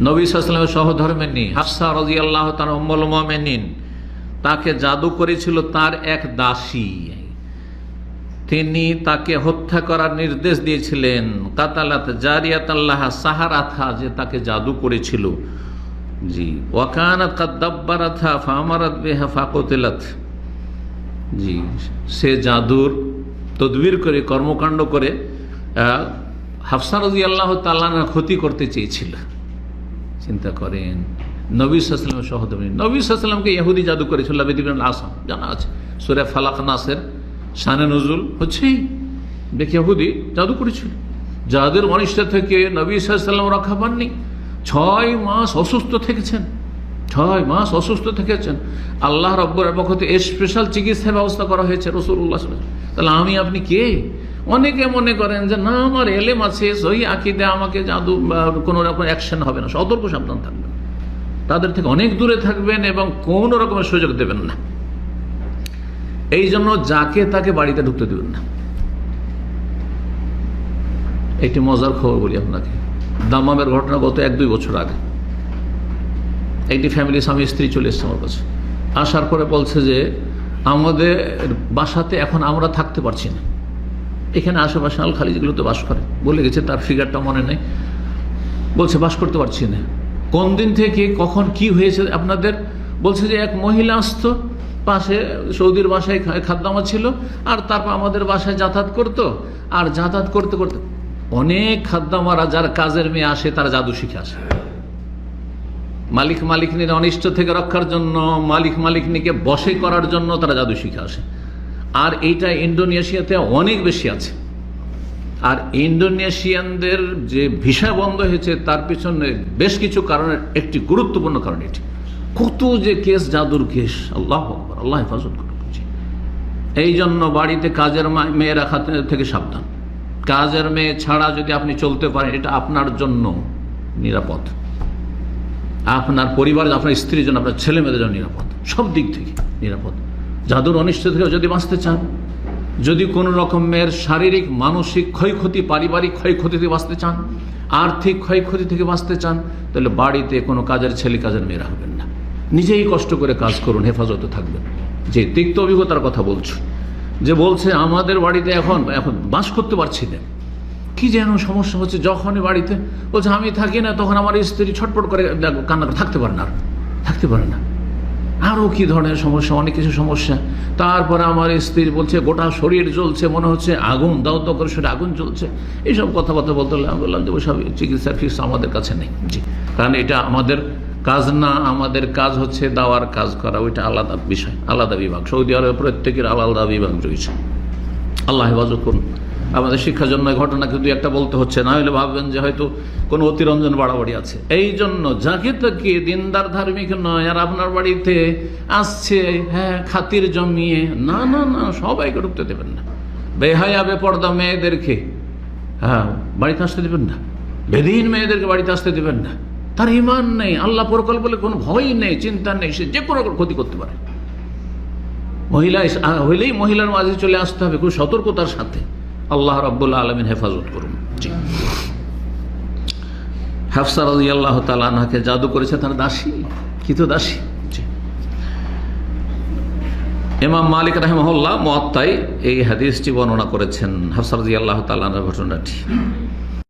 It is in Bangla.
নবী সাল্লামের সহধর্মিনী হাফসা রাজি আল্লাহ তার অম্মল মোমেনিন, তাকে জাদু করেছিল তার এক দাসী। তিনি তাকে হত্যা করার নির্দেশ দিয়েছিলেন। কাতালাত জারিয়াত আল্লাহ সাহারাথা যে তাকে জাদু করেছিল। জি। ওয়াকানাত কাদ্দাব্বারাথা ফামারাত বেহা ফাকতিলাত। জি। সে জাদুর তদবির করে, কর্মকাণ্ড করে হাফসা রাজি আল্লাহ তাল্লানা ক্ষতি করতে চেয়েছিল। চিন্তা করেন। নবী সাল্লামের সহধর্মী নবী সাল্লামকে ইহুদি জাদু করেছিল বিদিবিন আসাম জানা আছে। সুরে ফালাক নাসের শানে নজরুল হচ্ছেই। দেখি ইহুদি জাদু করেছিল। যাদের অনিষ্ট থেকে নবী সাল্লাম রক্ষা পাননি, ছয় মাস অসুস্থ থেকেছেন। ছয় মাস অসুস্থ থেকেছেন। আল্লাহ রব্বর পক্ষ থেকে স্পেশাল চিকিৎসার ব্যবস্থা করা হয়েছে রসুল্লাহ তাহলে আমি, আপনি কে? অনেকে মনে করেন যে, না, আমার এলেম আছে, সহি আকিদে, আমাকে জাদু কোনো রকম অ্যাকশন হবে না। সতর্ক সাবধান থাকবেন। তাদের থেকে অনেক দূরে থাকবেন এবং কোনো রকমের সুযোগ দেবেন না। এই জন্য যাকে তাকে বাড়িতে ঢুকতে দেবেন না। একটি মজার খবর বলি আপনাকে। দামামের ঘটনা গত এক, দুই বছর আগে। একটি ফ্যামিলি স্বামী, স্ত্রী চলে এসছে আমার কাছে। আসার পরে বলছে যে, আমাদের বাসাতে এখন আমরা থাকতে পারছি না। এখানে আশেপাশে আল খালি যেগুলো তো বাস করে। বলে গেছে, তার ফিগারটা মনে নেই। বলছে, বাস করতে পারছি না। কোন দিন থেকে, কখন কি হয়েছে আপনাদের? বলছে যে, এক মহিলা আসতো, পাশে সৌদির বাসায় খাদ্যামা ছিল, আর তারপর আমাদের বাসায় যাতায়াত করতো। আর যাতায়াত করতে করতে অনেক খাদ্যামারা যার কাজের মেয়ে আসে, তারা জাদু শিখে আসে। মালিক মালিকনির অনিষ্ট থেকে রক্ষার জন্য মালিক মালিকনিকে বসে করার জন্য তারা জাদু শিখে আসে। আর এইটা ইন্দোনেশিয়াতে অনেক বেশি আছে। আর ইন্দোনেশিয়ানদের যে ভিসা বন্ধ হয়েছে, তার পিছনে বেশ কিছু কারণের, একটি গুরুত্বপূর্ণ কারণ এটি। কত যে কেস জাদুর কেস, আল্লাহ আল্লাহ হেফাজত এই জন্য বাড়িতে কাজের মেয়েরা থেকে সাবধান। কাজের মেয়ে ছাড়া যদি আপনি চলতে পারেন, এটা আপনার জন্য নিরাপদ। আপনার পরিবার, আপনার স্ত্রীর জন্য, আপনার ছেলে মেয়েদের জন্য নিরাপদ। সব দিক থেকে নিরাপদ। জাদুর অনিষ্ট থেকে যদি বাঁচতে চান, যদি কোনো রকমের শারীরিক, মানসিক ক্ষয়ক্ষতি, পারিবারিক ক্ষয়ক্ষতি থেকে বাঁচতে চান, আর্থিক ক্ষয়ক্ষতি থেকে বাঁচতে চান, তাহলে বাড়িতে কোনো কাজের ছেলে, কাজের মেয়েরা হবেন না। নিজেই কষ্ট করে কাজ করুন, হেফাজতে থাকবেন। যে তিক্ত অভিজ্ঞতার কথা বলছো, যে বলছে, আমাদের বাড়িতে এখন এখন বাস করতে পারছি না। কি যেন সমস্যা হচ্ছে, যখনই বাড়িতে বলছে, আমি থাকি না, তখন আমার স্ত্রী ছটপট করে কান্না থাকতে পারে না। থাকতে পারে না। আরও কি ধরনের সমস্যা? অনেক কিছু সমস্যা। তারপরে আমার স্ত্রী বলছে, গোটা শরীর জ্বলছে। মনে হচ্ছে আগুন, দাও দাও করে শরীরে আগুন জ্বলছে। এইসব কথাবার্তা বলতে আমি বললাম যে ওইসব চিকিৎসার ফিস আমাদের কাছে নেই। জি। কারণ এটা আমাদের কাজ না, আমাদের কাজ হচ্ছে দাওয়ার কাজ করা। ওইটা আলাদা বিষয়, আলাদা বিভাগ। সৌদি আরবে প্রত্যেকের আলাদা বিভাগ রয়েছে। আল্লাহ হেফাজত করুন। আমাদের শিক্ষার জন্য এই ঘটনা কিন্তু একটা বলতে হচ্ছে, না হলে ভাববেন যে হয়তো কোনো অতিরঞ্জন বাড়াবাড়ি আছে। এই জন্য যাকে তাকে দিনদার ধার্মিক নয়, আর আপনার বাড়িতে আসছে হ্যাঁ খাতির জমিয়ে, না না না, সবাইকে ঢুকতে দেবেন না। বেহায়া, বেপর্দা মেয়েদেরকে হ্যাঁ বাড়িতে আসতে দেবেন না। বেদিন মেয়েদেরকে বাড়িতে আসতে দেবেন না। তার ইমান নেই, আল্লাহ প্রকল্প বলে কোনো ভয় নেই, চিন্তা নেই, সে যে কোনো ক্ষতি করতে পারে। মহিলা হইলেই মহিলার মাঝে চলে আসতে হবে, খুব সতর্কতার সাথে। আল্লাহ রাব্বুল আলমিন হেফাজত করুন। জি। হাফসা রাজি আল্লাহ তালাকে জাদু করেছে তার দাসী। কি তো দাসী? এমাম মালিক রাহেমহল্লা মত্তাই এই হাদিসটি বর্ণনা করেছেন হাফসারজি আল্লাহ তালার ঘটনাটি।